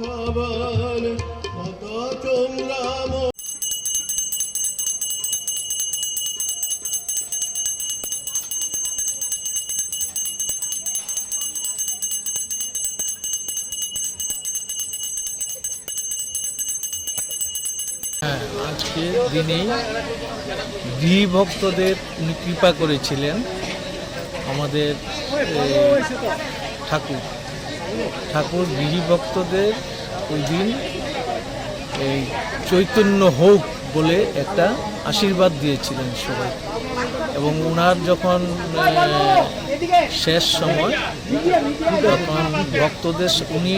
খাবার কত চন্দ্রাম হ্যাঁ আজকে দিনেই গৃহী ভক্তদের উনি কৃপা করেছিলেন আমাদের ঠাকুর। ঠাকুর গৃহী ভক্তদের ওই দিন এই চৈতন্য হোক বলে একটা আশীর্বাদ দিয়েছিলেন সবাই। এবং ওনার যখন শেষ সময় তখন ভক্তদের উনি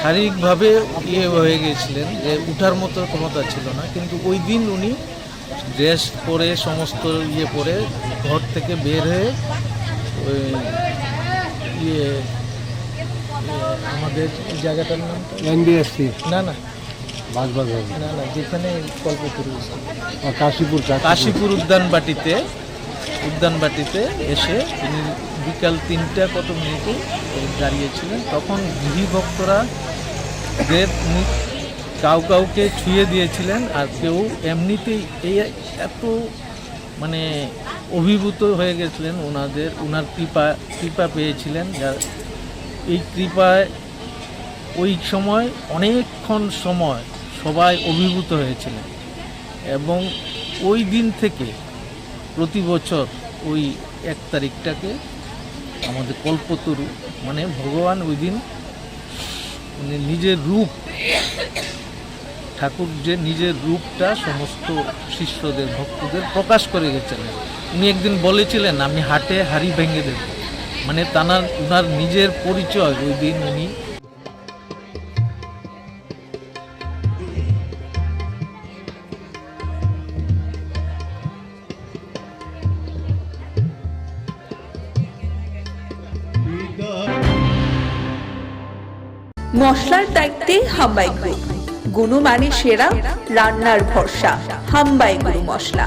শারীরিকভাবে ইয়ে হয়ে গিয়েছিলেন যে উঠার মতো ক্ষমতা ছিল না কিন্তু ওই দিন উনি ড্রেস পরে সমস্ত ইয়ে পরে ঘর থেকে বের হয়ে ওই ইয়ে, আমাদের এই জায়গাটার নাম কি? এনবিএসসি। না না। না না যেখানে কল্পতরু কাশীপুর কাশীপুর। উদ্যানবাটিতে উদ্যানবাটিতে এসে তিনি বিকাল তিনটা কত মিনিটে দাঁড়িয়েছিলেন তখন গৃহী ভক্তরা দের মুখ কাউ কাউকে ছুঁয়ে দিয়েছিলেন আর কেউ এমনিতেই এই এত মানে অভিভূত হয়ে গেছিলেন ওনাদের ওনার কৃপা কৃপা পেয়েছিলেন যার এই কৃপায় ওই সময় অনেকক্ষণ সময় সবাই অভিভূত হয়েছিলেন। এবং ওই দিন থেকে প্রতি বছর ওই এক তারিখটাকে আমাদের কল্পতরু মানে ভগবান ওই দিন মানে নিজের রূপ, ঠাকুর যে নিজের রূপটা সমস্ত শিষ্যদের, ভক্তদের প্রকাশ করে গেছিলেন। উনি একদিন বলেছিলেন, আমি হাটে হাড়ি ভেঙে দেব। মানে তানার ওনার নিজের পরিচয় ওই দিন উনি মশলার দায়িত্বে হাম্বাই গ্রুপ গুণমানে সেরা, রান্নার ভরসা, হাম্বাই গুরু মশলা।